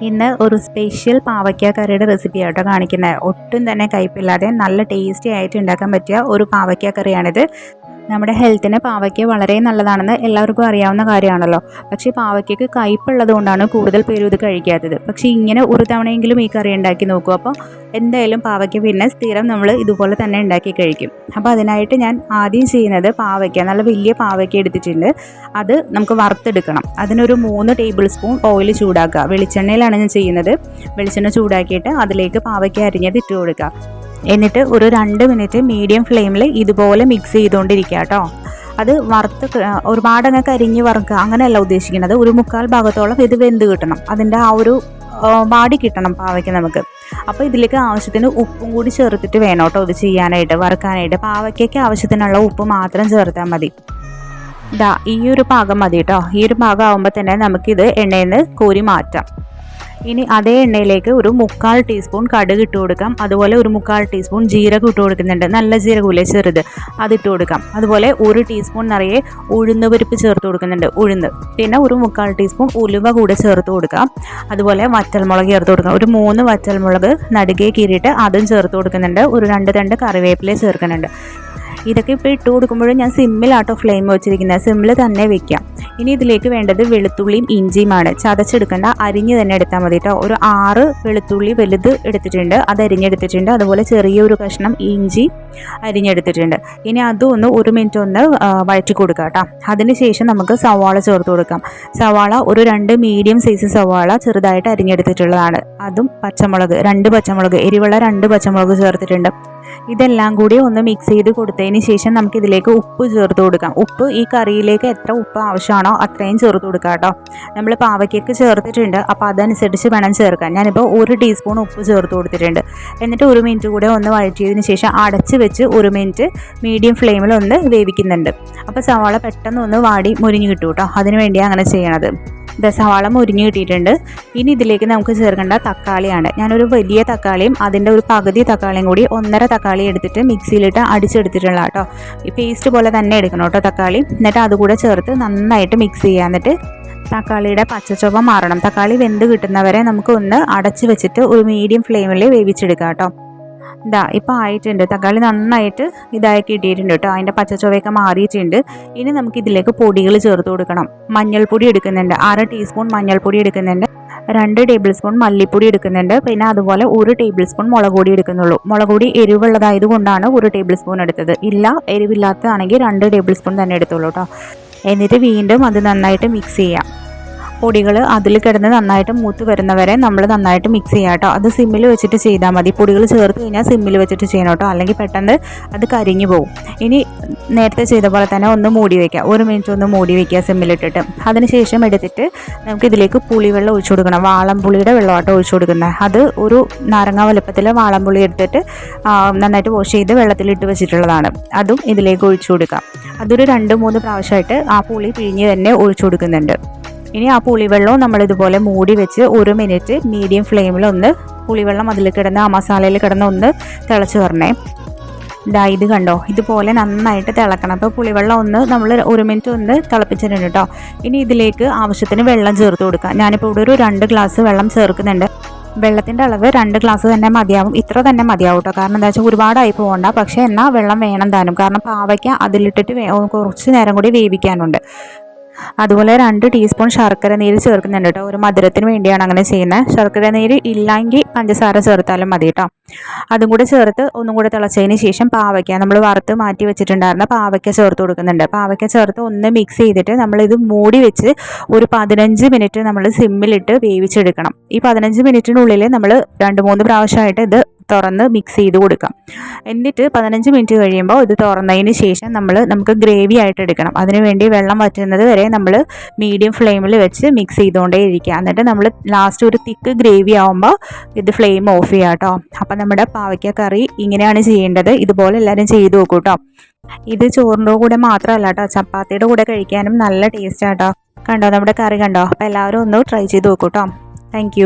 ഇന്ന് ഒരു സ്പെഷ്യൽ പാവയ്ക്ക കറിയുടെ റെസിപ്പി ആയിട്ടോ കാണിക്കുന്നത് ഒട്ടും തന്നെ കയ്പില്ലാതെ നല്ല ടേസ്റ്റി ആയിട്ട് ഉണ്ടാക്കാൻ പറ്റിയ ഒരു പാവയ്ക്ക കറിയാണിത് നമ്മുടെ ഹെൽത്തിന് പാവയ്ക്ക വളരെ നല്ലതാണെന്ന് എല്ലാവർക്കും അറിയാവുന്ന കാര്യമാണല്ലോ. പക്ഷേ പാവയ്ക്കയ്ക്ക് കയ്പുള്ളത് കൊണ്ടാണ് കൂടുതൽ പേരും ഇത് കഴിക്കാത്തത്. പക്ഷേ ഇങ്ങനെ ഒരു തവണയെങ്കിലും ഈ കറി ഉണ്ടാക്കി നോക്കൂ. അപ്പോൾ എന്തായാലും പാവയ്ക്ക പിന്നെ സ്ഥിരം നമ്മൾ ഇതുപോലെ തന്നെ ഉണ്ടാക്കി കഴിക്കും. അപ്പോൾ അതിനായിട്ട് ഞാൻ ആദ്യം ചെയ്യുന്നത് പാവയ്ക്ക നല്ല വലിയ പാവയ്ക്ക എടുത്തിട്ടുണ്ട്. അത് നമുക്ക് വറുത്തെടുക്കണം. അതിനൊരു മൂന്ന് ടേബിൾ സ്പൂൺ ഓയിൽ ചൂടാക്കുക. വെളിച്ചെണ്ണയിലാണ് ഞാൻ ചെയ്യുന്നത്. വെളിച്ചെണ്ണ ചൂടാക്കിയിട്ട് അതിലേക്ക് പാവയ്ക്ക അരിഞ്ഞത് ഇട്ട് കൊടുക്കുക. എന്നിട്ട് ഒരു രണ്ട് മിനിറ്റ് മീഡിയം ഫ്ലെയിമിൽ ഇതുപോലെ മിക്സ് ചെയ്തുകൊണ്ടിരിക്കുക കേട്ടോ. അത് വറുത്ത് ഒരുപാട് അങ്ങ് കരിഞ്ഞ് വറുക്കുക. അങ്ങനെയല്ല ഉദ്ദേശിക്കുന്നത്. ഒരു മുക്കാൽ ഭാഗത്തോളം ഇത് വെന്ത് കിട്ടണം. അതിന്റെ ആ ഒരു വാടി കിട്ടണം പാവയ്ക്ക് നമുക്ക്. അപ്പോൾ ഇതിലേക്ക് ആവശ്യത്തിന് ഉപ്പും കൂടി ചേർത്തിട്ട് വേണം കേട്ടോ ഇത് ചെയ്യാനായിട്ട് വറുക്കാനായിട്ട്. പാവയ്ക്കൊക്കെ ആവശ്യത്തിനുള്ള ഉപ്പ് മാത്രം ചേർത്താൽ മതി. ഇതാ ഈ ഒരു പാകം മതി കേട്ടോ. ഈ ഒരു പാകം ആകുമ്പോൾ തന്നെ നമുക്കിത് എണ്ണയിൽ നിന്ന് കോരി മാറ്റാം. ഇനി അതേ എണ്ണയിലേക്ക് ഒരു മുക്കാൽ ടീസ്പൂൺ കടുക് ഇട്ട് കൊടുക്കാം. അതുപോലെ ഒരു മുക്കാൽ ടീസ്പൂൺ ജീരകം ഇട്ട് കൊടുക്കുന്നുണ്ട്. നല്ല ജീരകമില്ലേ? ചെറുത്. അതിട്ട് കൊടുക്കാം. അതുപോലെ ഒരു ടീസ്പൂൺ നിറയെ ഉഴുന്ന് പരിപ്പ് ചേർത്ത് കൊടുക്കുന്നുണ്ട്. ഉഴുന്ന്. പിന്നെ ഒരു മുക്കാൽ ടീസ്പൂൺ ഉലുവ കൂടെ ചേർത്ത് കൊടുക്കാം. അതുപോലെ വറ്റൽമുളക് ചേർത്ത് കൊടുക്കാം. ഒരു മൂന്ന് വറ്റൽമുളക് നടുകെ കീറിയിട്ട് അതും ചേർത്ത് കൊടുക്കുന്നുണ്ട്. ഒരു രണ്ട് രണ്ട് കറിവേപ്പില ചേർക്കുന്നുണ്ട്. ഇതൊക്കെ ഇപ്പോൾ ഇട്ട് കൊടുക്കുമ്പോഴും ഞാൻ സിമ്മിലാട്ടോ ഫ്ലെയിം വെച്ചിരിക്കുന്നത് സിമ്മിൽ തന്നെ വെക്കാം. ഇനി ഇതിലേക്ക് വേണ്ടത് വെളുത്തുള്ളിയും ഇഞ്ചിയുമാണ്. ചതച്ചെടുക്കേണ്ട അരിഞ്ഞ് തന്നെ എടുത്താൽ മതി കേട്ടോ ഒരു ആറ് വെളുത്തുള്ളി വലുത് എടുത്തിട്ടുണ്ട്. അത് അരിഞ്ഞെടുത്തിട്ടുണ്ട്. അതുപോലെ ചെറിയൊരു കഷ്ണം ഇഞ്ചി അരിഞ്ഞെടുത്തിട്ടുണ്ട്. ഇനി അതും ഒന്ന് ഒരു മിനിറ്റ് ഒന്ന് വഴറ്റി കൊടുക്കുക കേട്ടോ അതിനുശേഷം നമുക്ക് സവാള ചേർത്ത് കൊടുക്കാം. സവാള ഒരു രണ്ട് മീഡിയം സൈസ് സവാള ചെറുതായിട്ട് അരിഞ്ഞെടുത്തിട്ടുള്ളതാണ്. അതും പച്ചമുളക് രണ്ട് പച്ചമുളക് എരിവുള്ള രണ്ട് പച്ചമുളക് ചേർത്തിട്ടുണ്ട്. ഇതെല്ലാം കൂടി ഒന്ന് മിക്സ് ചെയ്ത് കൊടുത്തതിന് ശേഷം നമുക്ക് ഇതിലേക്ക് ഉപ്പ് ചേർത്ത് കൊടുക്കാം. ഉപ്പ് ഈ കറിയിലേക്ക് എത്ര ഉപ്പ് ആവശ്യമാണോ അത്രയും ചേർത്ത് കൊടുക്കാം കേട്ടോ. നമ്മൾ പാവയ്ക്കൊക്കെ ചേർത്തിട്ടുണ്ട്. അപ്പോൾ അതനുസരിച്ച് വേണം ചേർക്കാൻ. ഞാനിപ്പോൾ ഒരു ടീസ്പൂൺ ഉപ്പ് ചേർത്ത് കൊടുത്തിട്ടുണ്ട്. എന്നിട്ട് ഒരു മിനിറ്റ് കൂടെ ഒന്ന് വഴറ്റിയതിന് ശേഷം അടച്ച് വെച്ച് ഒരു മിനിറ്റ് മീഡിയം ഫ്ലെയിമിൽ ഒന്ന് വേവിക്കുന്നുണ്ട്. അപ്പോൾ സവാള പെട്ടെന്ന് ഒന്ന് വാടി മുരിഞ്ഞ് കിട്ടും കേട്ടോ. അതിന് വേണ്ടിയാണ് അങ്ങനെ ചെയ്യണത്. സവാള മുരിഞ്ഞ് കിട്ടിയിട്ടുണ്ട്. ഇനി ഇതിലേക്ക് നമുക്ക് ചേർക്കേണ്ട തക്കാളിയാണ്. ഞാനൊരു വലിയ തക്കാളിയും അതിന്റെ ഒരു പകുതി തക്കാളിയും കൂടി ഒന്നര തക്കാളി എടുത്തിട്ട് മിക്സിയിലിട്ട് അടിച്ചെടുത്തിട്ടുള്ള കേട്ടോ. ഈ പേസ്റ്റ് പോലെ തന്നെ എടുക്കണം കേട്ടോ തക്കാളി. എന്നിട്ട് അതുകൂടെ ചേർത്ത് നന്നായിട്ട് മിക്സ് ചെയ്യുക എന്നിട്ട് തക്കാളിയുടെ പച്ചച്ചുവ മാറണം. തക്കാളി വെന്ത് കിട്ടുന്നവരെ നമുക്ക് ഒന്ന് അടച്ചു വെച്ചിട്ട് ഒരു മീഡിയം ഫ്ലെയിമിൽ വേവിച്ചെടുക്കാം കേട്ടോ. ഇതാ ഇപ്പോൾ ആയിട്ടുണ്ട്. തക്കാളി നന്നായിട്ട് ഇതായി കിട്ടിയിട്ടുണ്ട് കേട്ടോ. അതിന്റെ പച്ചച്ചുവയൊക്കെ മാറിയിട്ടുണ്ട്. ഇനി നമുക്ക് ഇതിലേക്ക് പൊടികൾ ചേർത്ത് കൊടുക്കണം. മഞ്ഞൾപ്പൊടി എടുക്കുന്നുണ്ട്. അര ടീസ്പൂൺ മഞ്ഞൾപ്പൊടി എടുക്കുന്നുണ്ട്. രണ്ട് ടേബിൾ സ്പൂൺ മല്ലിപ്പൊടി എടുക്കുന്നുണ്ട്. പിന്നെ അതുപോലെ ഒരു ടേബിൾ സ്പൂൺ മുളക് പൊടി എടുക്കുന്നുള്ളൂ. മുളക് പൊടി എരിവുള്ളതായത് കൊണ്ടാണ് ഒരു ടേബിൾ സ്പൂൺ എടുത്തത്. ഇല്ല എരിവില്ലാത്തതാണെങ്കിൽ രണ്ട് ടേബിൾ സ്പൂൺ തന്നെ എടുത്തോളൂ കേട്ടോ. എന്നിട്ട് വീണ്ടും അത് നന്നായിട്ട് മിക്സ് ചെയ്യാം. പൊടികൾ അതിൽ കിടന്ന് നന്നായിട്ട് മൂത്ത് വരുന്നവരെ നമ്മൾ നന്നായിട്ട് മിക്സ് ചെയ്യാം കേട്ടോ. അത് സിമ്മിൽ വെച്ചിട്ട് ചെയ്താൽ മതി. പൊടികൾ ചേർത്ത് കഴിഞ്ഞാൽ സിമ്മിൽ വെച്ചിട്ട് ചെയ്യണം കേട്ടോ. അല്ലെങ്കിൽ പെട്ടെന്ന് അത് കരിഞ്ഞു പോകും ഇനി നേരത്തെ ചെയ്ത പോലെ തന്നെ ഒന്ന് മൂടി വയ്ക്കുക ഒരു മിനിറ്റ് ഒന്ന് മൂടി വയ്ക്കുക സിമ്മിലിട്ടിട്ട്. അതിനുശേഷം എടുത്തിട്ട് നമുക്ക് ഇതിലേക്ക് പുളിവെള്ളം ഒഴിച്ചു കൊടുക്കണം. വാളംപുളിയുടെ വെള്ളമാട്ടോ ഒഴിച്ചു കൊടുക്കുന്നത്. അത് ഒരു നാരങ്ങ വലുപ്പത്തിൽ വാളംപുളി എടുത്തിട്ട് നന്നായിട്ട് വാഷ് ചെയ്ത് വെള്ളത്തിലിട്ട് വെച്ചിട്ടുള്ളതാണ്. അതും ഇതിലേക്ക് ഒഴിച്ചു കൊടുക്കാം. അതൊരു രണ്ട് മൂന്ന് പ്രാവശ്യമായിട്ട് ആ പുളി പിഴിഞ്ഞ് തന്നെ ഒഴിച്ചു കൊടുക്കുന്നുണ്ട്. ഇനി ആ പുളിവെള്ളവും നമ്മൾ ഇതുപോലെ മൂടി വെച്ച് ഒരു മിനിറ്റ് മീഡിയം ഫ്ലെയിമിൽ ഒന്ന് പുളിവെള്ളം അതിൽ കിടന്ന് ആ മസാലയിൽ കിടന്ന് ഒന്ന് തിളച്ച് വരണേ. ഇതാ ഇത് കണ്ടോ? ഇതുപോലെ നന്നായിട്ട് തിളക്കണം. അപ്പോൾ പുളിവെള്ളം ഒന്ന് നമ്മൾ ഒരു മിനിറ്റ് ഒന്ന് തിളപ്പിച്ചിട്ടുണ്ട് കേട്ടോ ഇനി ഇതിലേക്ക് ആവശ്യത്തിന് വെള്ളം ചേർത്ത് കൊടുക്കാം. ഞാനിപ്പോൾ ഇവിടെ ഒരു രണ്ട് ഗ്ലാസ് വെള്ളം ചേർക്കുന്നുണ്ട്. വെള്ളത്തിന്റെ അളവ് രണ്ട് ഗ്ലാസ് തന്നെ മതിയാവും. ഇത്ര തന്നെ മതിയാവും കേട്ടോ കാരണം എന്താ വെച്ചാൽ ഒരുപാടായി പോകണ്ട പക്ഷേ എന്നാൽ വെള്ളം വേണം താനും കാരണം പാവയ്ക്ക അതിലിട്ടിട്ട് കുറച്ച് നേരം കൂടി വേവിക്കാനുണ്ട്. അതുപോലെ രണ്ട് ടീസ്പൂൺ ശർക്കര നീര് ചേർക്കുന്നുണ്ട് കേട്ടോ. ഒരു മധുരത്തിന് വേണ്ടിയാണ് അങ്ങനെ ചെയ്യുന്നത്. ശർക്കര നീര് ഇല്ലെങ്കിൽ പഞ്ചസാര ചേർത്താലും മതി കേട്ടോ. അതും കൂടെ ചേർത്ത് ഒന്നും കൂടെ തിളച്ചതിന് ശേഷം പാവയ്ക്ക നമ്മൾ വറുത്ത് മാറ്റി വെച്ചിട്ടുണ്ടായിരുന്ന പാവയ്ക്ക ചേർത്ത് കൊടുക്കുന്നുണ്ട്. പാവയ്ക്ക ചേർത്ത് ഒന്ന് മിക്സ് ചെയ്തിട്ട് നമ്മളിത് മൂടി വെച്ച് ഒരു പതിനഞ്ച് മിനിറ്റ് നമ്മൾ സിമ്മിലിട്ട് വേവിച്ചെടുക്കണം. ഈ പതിനഞ്ച് മിനിറ്റിനുള്ളിൽ നമ്മൾ രണ്ട് മൂന്ന് പ്രാവശ്യമായിട്ട് ഇത് തുറന്ന് മിക്സ് ചെയ്ത് കൊടുക്കാം. എന്നിട്ട് പതിനഞ്ച് മിനിറ്റ് കഴിയുമ്പോൾ ഇത് തുറന്നതിന് ശേഷം നമ്മൾ നമുക്ക് ഗ്രേവി ആയിട്ട് എടുക്കണം. അതിനുവേണ്ടി വെള്ളം വറ്റുന്നത് വരെ നമ്മൾ മീഡിയം ഫ്ലെയിമിൽ വെച്ച് മിക്സ് ചെയ്തുകൊണ്ടേ ഇരിക്കുക. എന്നിട്ട് നമ്മൾ ലാസ്റ്റ് ഒരു തിക്ക് ഗ്രേവി ആകുമ്പോൾ ഇത് ഫ്ലെയിം ഓഫ് ചെയ്യാം കേട്ടോ അപ്പം നമ്മുടെ പാവയ്ക്ക കറി ഇങ്ങനെയാണ് ചെയ്യേണ്ടത്. ഇതുപോലെ എല്ലാവരും ചെയ്തു നോക്കൂ കേട്ടോ ഇത് ചോറിന്റെ കൂടെ മാത്രമല്ല കേട്ടോ ചപ്പാത്തിയുടെ കൂടെ കഴിക്കാനും നല്ല ടേസ്റ്റ് ആട്ടോ കണ്ടോ? നമ്മുടെ കറി കണ്ടോ? അപ്പോൾ എല്ലാവരും ഒന്ന് ട്രൈ ചെയ്ത് നോക്കൂ കേട്ടോ താങ്ക്